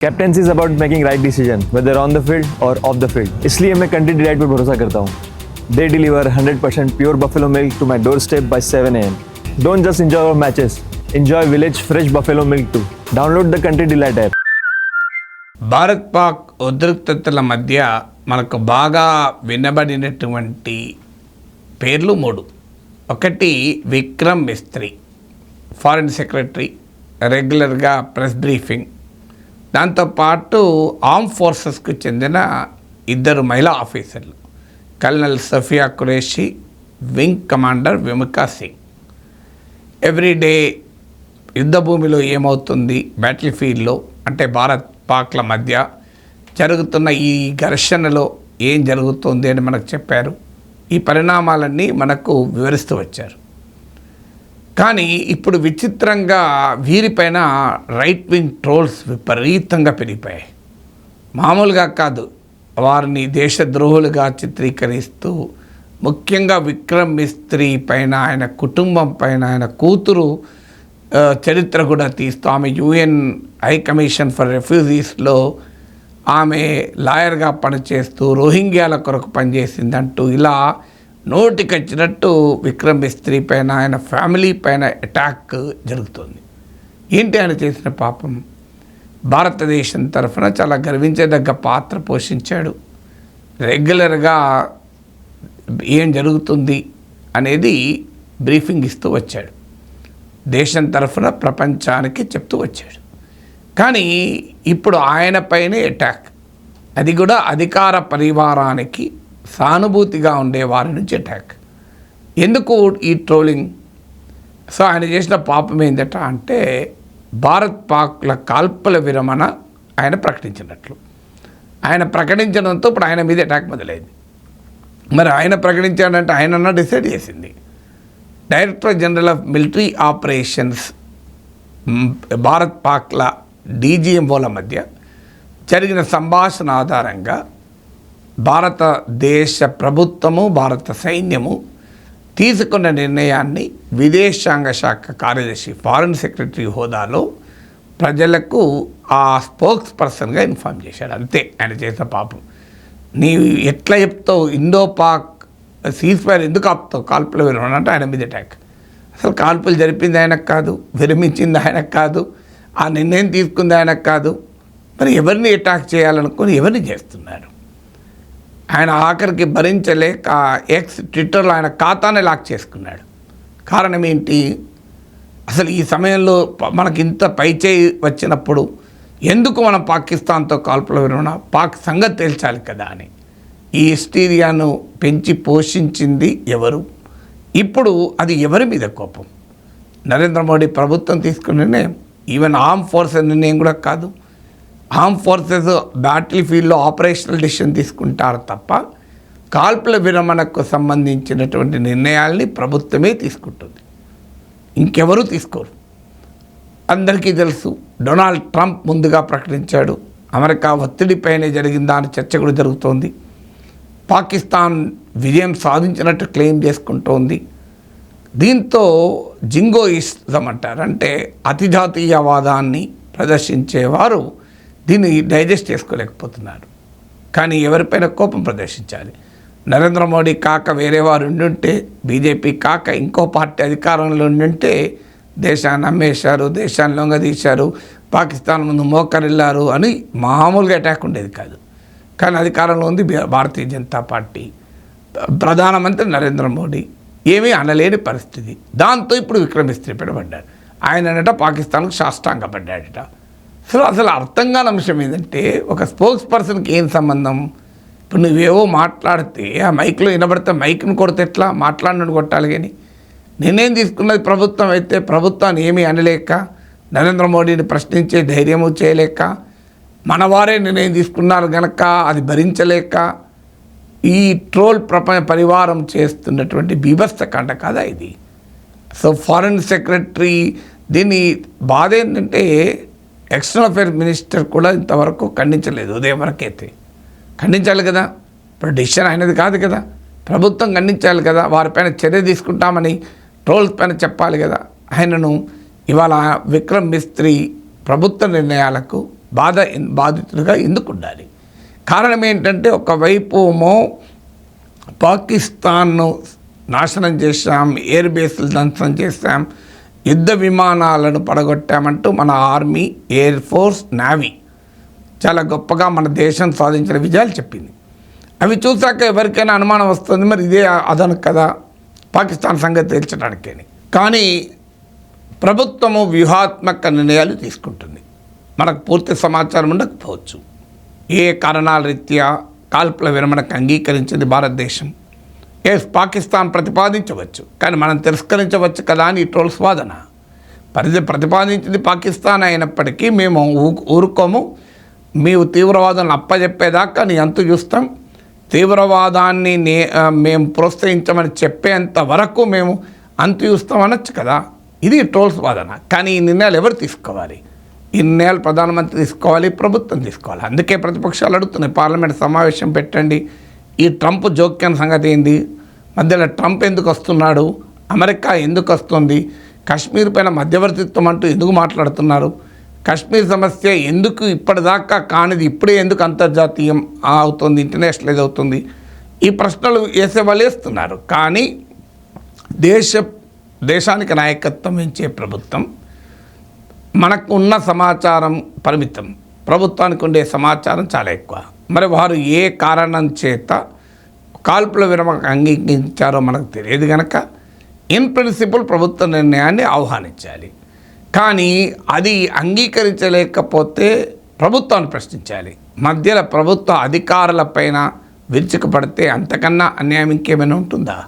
captaincy is about making right decision whether on the field or off the field इसलिए मैं content delight पर भरोसा करता हूँ they deliver 100% pure buffalo milk to my doorstep by 7 am don't just enjoy our matches enjoy village fresh buffalo milk too download the country delight app Bharat Pak ఉద్రిక్తతల మధ్య మనకు బాగా వినబడినటువంటి పేర్లు మూడు ఒకటి విక్రమ్ మిస్త్రీ ఫారిన్ సెక్రటరీ రెగ్యులర్గా ప్రెస్ బ్రీఫింగ్ దాంతోపాటు arm ఫోర్సెస్కు చెందిన ఇద్దరు మహిళా ఆఫీసర్లు colonel Sofiya Qureshi wing commander Vyomika Singh. Everyday యుద్ధ భూమిలో ఏమవుతుంది? బ్యాటిల్ ఫీల్డ్లో అంటే భారత్ పాక్ల మధ్య జరుగుతున్న ఈ ఘర్షణలో ఏం జరుగుతుంది అని మనకు చెప్పారు. ఈ పరిణామాలన్నీ మనకు వివరిస్తూ వచ్చారు. కానీ ఇప్పుడు విచిత్రంగా వీరిపైన రైట్ వింగ్ ట్రోల్స్ విపరీతంగా పెరిగిపోయాయి. మామూలుగా కాదు వారిని దేశద్రోహులుగా చిత్రీకరిస్తూ ముఖ్యంగా విక్రమ్ మిస్త్రీ పైన ఆయన కుటుంబం పైన ఆయన కూతురు చరిత్ర కూడా తీస్తూ ఆమె యుఎన్ హై కమిషన్ ఫర్ రెఫ్యూజీస్లో ఆమె లాయర్గా పనిచేస్తూ రోహింగ్యాల కొరకు పనిచేసిందంటూ ఇలా నోటికొచ్చినట్టు విక్రమ్ మిస్త్రీ పైన ఆయన ఫ్యామిలీ పైన అటాక్ జరుగుతుంది. ఏంటి ఆయన చేసిన పాపం? భారతదేశం తరఫున చాలా గర్వించదగ్గ పాత్ర పోషించాడు. రెగ్యులర్గా ఏం జరుగుతుంది అనేది బ్రీఫింగ్ ఇస్తూ వచ్చాడు. దేశం తరఫున ప్రపంచానికి చెప్తూ వచ్చాడు. కానీ ఇప్పుడు ఆయనపైనే అటాక్. అది కూడా అధికార పరివారానికి సానుభూతిగా ఉండే వారి నుంచి అటాక్ ఎందుకు ఈ ట్రోలింగ్ సో ఆయన చేసిన పాపం ఏంటట అంటే భారత్ పాక్ల కాల్పుల విరమణ ఆయన ప్రకటించినట్లు. ఆయన ప్రకటించడంతో ఇప్పుడు ఆయన మీద అటాక్ మొదలైంది. మరి ఆయన ప్రకటించాడంటే ఆయన డిసైడ్ చేసింది. Director general of military operations Bharat పాక్ల డీజీఎంఓల మధ్య జరిగిన సంభాషణ ఆధారంగా భారతదేశ ప్రభుత్వము భారత సైన్యము తీసుకున్న నిర్ణయాన్ని విదేశాంగ శాఖ కార్యదర్శి ఫారిన్ సెక్రటరీ హోదాలో ప్రజలకు ఆ స్పోక్స్ పర్సన్గా ఇన్ఫామ్ చేశాడు. అంతే ఆయన చేసిన పాపం. నీవు ఎట్లా చెప్తావు? ఇండో పాక్ సీజ్ ఫైర్ ఎందుకు ఆపుతావు? కాల్పులు విరమణ అంటే ఆయన మీద అటాక్ అసలు కాల్పులు జరిపింది ఆయనకు కాదు విరమించింది ఆయనకు కాదు ఆ నిర్ణయం తీసుకుంది ఆయనకు కాదు. మరి ఎవరిని అటాక్ చేయాలనుకుని ఎవరిని చేస్తున్నారు? ఆయన ఆఖరికి భరించలేక ఎక్స్ ట్విట్టర్లో ఆయన ఖాతానే లాక్ చేసుకున్నాడు. కారణం ఏంటి? అసలు ఈ సమయంలో మనకి ఇంత పైచేయి వచ్చినప్పుడు ఎందుకు మనం పాకిస్తాన్తో కాల్పులు విరమణ పాక్ సంగతి తేల్చాలి కదా అని. ఈ హిస్టీరియాను పెంచి పోషించింది ఎవరు? ఇప్పుడు అది ఎవరి మీద కోపం? నరేంద్ర మోడీ ప్రభుత్వం తీసుకున్న నిర్ణయం. ఈవెన్ ఆర్మ్ ఫోర్స్ నిర్ణయం కూడా కాదు. ఆర్మ్ ఫోర్సెస్ బ్యాటిల్ ఫీల్డ్లో ఆపరేషనల్ డిసిషన్ తీసుకుంటారు తప్ప కాల్పుల విరమణకు సంబంధించినటువంటి నిర్ణయాల్ని ప్రభుత్వమే తీసుకుంటుంది. ఇంకెవరూ తీసుకోరు. అందరికీ తెలుసు డొనాల్డ్ ట్రంప్ ముందుగా ప్రకటించాడు. అమెరికా ఒత్తిడిపైనే జరిగిందా అని చర్చ కూడా జరుగుతోంది. పాకిస్తాన్ విజయం సాధించినట్టు క్లెయిమ్ చేసుకుంటోంది. దీంతో జింగోయిజం అంటారు. అంటే అతిజాతీయవాదాన్ని ప్రదర్శించేవారు దీన్ని డైజెస్ట్ చేసుకోలేకపోతున్నారు. కానీ ఎవరిపైన కోపం ప్రదర్శించాలి. నరేంద్ర మోడీ కాక వేరే వారు ఉండుంటే బీజేపీ కాక ఇంకో పార్టీ అధికారంలో ఉండుంటే దేశాన్ని అమ్మేశారు దేశాన్ని లొంగదీశారు పాకిస్తాన్ ముందు మోకరిల్లారు అని మామూలుగా అటాక్ ఉండేది కాదు. కానీ అధికారంలో ఉంది భారతీయ జనతా పార్టీ. ప్రధానమంత్రి నరేంద్ర మోడీ. ఏమీ అనలేని పరిస్థితి. దాంతో ఇప్పుడు విక్రమిస్త్రీ పడ్డాడు ఆయననట పాకిస్తాన్కు శాస్త్రాంగపడ్డాడట అసలు అసలు అర్థం కాని అంశం ఏంటంటే ఒక స్పోక్స్ పర్సన్కి ఏం సంబంధం? ఇప్పుడు నువ్వేవో మాట్లాడితే ఆ మైక్లో వినబడితే మైక్ను కొడితే ఎట్లా? మాట్లాడినట్టు కొట్టాలి కానీ నిర్ణయం తీసుకున్నది ప్రభుత్వం అయితే ప్రభుత్వాన్ని ఏమీ అనలేక నరేంద్ర మోడీని ప్రశ్నించే ధైర్యము చేయలేక మనవారే నిర్ణయం తీసుకున్నారు గనక అది భరించలేక ఈ ట్రోల్ ప్రపంచ పరివారం చేస్తున్నటువంటి బీభత్స కండ కదా ఇది. సో ఫారెన్ సెక్రటరీ దీన్ని బాధ ఏంటంటే ఎక్స్టర్నల్ అఫేర్ మినిస్టర్ కూడా ఇంతవరకు ఖండించలేదు. ఉదయం వరకైతే ఖండించాలి కదా. ఇప్పుడు డిసిషన్ అయినది కాదు కదా. ప్రభుత్వం ఖండించాలి కదా. వారిపైన చర్య తీసుకుంటామని ట్రోల్స్ పైన చెప్పాలి కదా. ఆయనను ఇవాళ విక్రమ్ మిస్త్రీ ప్రభుత్వ నిర్ణయాలకు బాధ బాధితుడిగా ఎందుకు ఉండాలి? కారణం ఏంటంటే ఒకవైపు పాకిస్తాన్ను నాశనం చేశాం ఎయిర్ బేస్లు ధ్వంసం చేశాం యుద్ధ విమానాలను పడగొట్టామంటూ మన ఆర్మీ ఎయిర్ ఫోర్స్ నావీ చాలా గొప్పగా మన దేశం సాధించిన విజయాలు చెప్పింది. అవి చూసాక ఎవరికైనా అనుమానం వస్తుంది మరి ఇదే అదను కదా పాకిస్తాన్ సంగతి తేల్చడానికని. కానీ ప్రభుత్వము వ్యూహాత్మక నిర్ణయాలు తీసుకుంటుంది. మనకు పూర్తి సమాచారం ఉండకపోవచ్చు. ఏ కారణాల రీత్యా కాల్పుల విరమణకు అంగీకరించింది భారతదేశం? ఎస్ పాకిస్తాన్ ప్రతిపాదించవచ్చు. కానీ మనం తిరస్కరించవచ్చు కదా అని ట్రోల్స్ వాదన. పరిధి ప్రతిపాదించింది పాకిస్తాన్ అయినప్పటికీ మేము ఊరుకోము. మేము తీవ్రవాదాన్ని అప్పజెప్పేదాకా నీ అంతు చూస్తాం. తీవ్రవాదాన్ని నే మేము ప్రోత్సహించమని చెప్పేంత వరకు మేము అంతు చూస్తాం అనొచ్చు కదా. ఇది ట్రోల్స్ వాదన. కానీ ఈ నిర్ణయాలు ఎవరు తీసుకోవాలి? ఈ నిర్ణయాలు ప్రధానమంత్రి తీసుకోవాలి ప్రభుత్వం తీసుకోవాలి. అందుకే ప్రతిపక్షాలు అడుగుతున్నాయి. పార్లమెంట్ సమావేశం పెట్టండి. ఈ ట్రంప్ జోక్యం సంగతి ఏంది? మధ్యలో ట్రంప్ ఎందుకు వస్తున్నాడు? అమెరికా ఎందుకు వస్తుంది? కాశ్మీర్ పైన మధ్యవర్తిత్వం అంటూ ఎందుకు మాట్లాడుతున్నారు? కాశ్మీర్ సమస్య ఎందుకు ఇప్పటిదాకా కానిది ఇప్పుడే ఎందుకు అంతర్జాతీయం అవుతుంది ఇంటర్నేషనలైజ్ అవుతుంది? ఈ ప్రశ్నలు వేసే వాళ్ళు వేస్తున్నారు. కానీ దేశ దేశానికి నాయకత్వం ఇచ్చే ప్రభుత్వం మనకు ఉన్న సమాచారం పరిమితం. ప్రభుత్వానికి ఉండే సమాచారం చాలా ఎక్కువ. మరి వారు ఏ కారణం చేత కాల్పుల విరమకు అంగీకరించారో మనకు తెలియదు కనుక ఇన్ ప్రిన్సిపల్ ప్రభుత్వ నిర్ణయాన్ని ఆహ్వానించాలి. కానీ అది అంగీకరించలేకపోతే ప్రభుత్వాన్ని ప్రశ్నించాలి. మధ్యలో ప్రభుత్వ అధికారులపైన విరుచుకుపడితే అంతకన్నా అన్యాయం ఇంకేమైనా ఉంటుందా?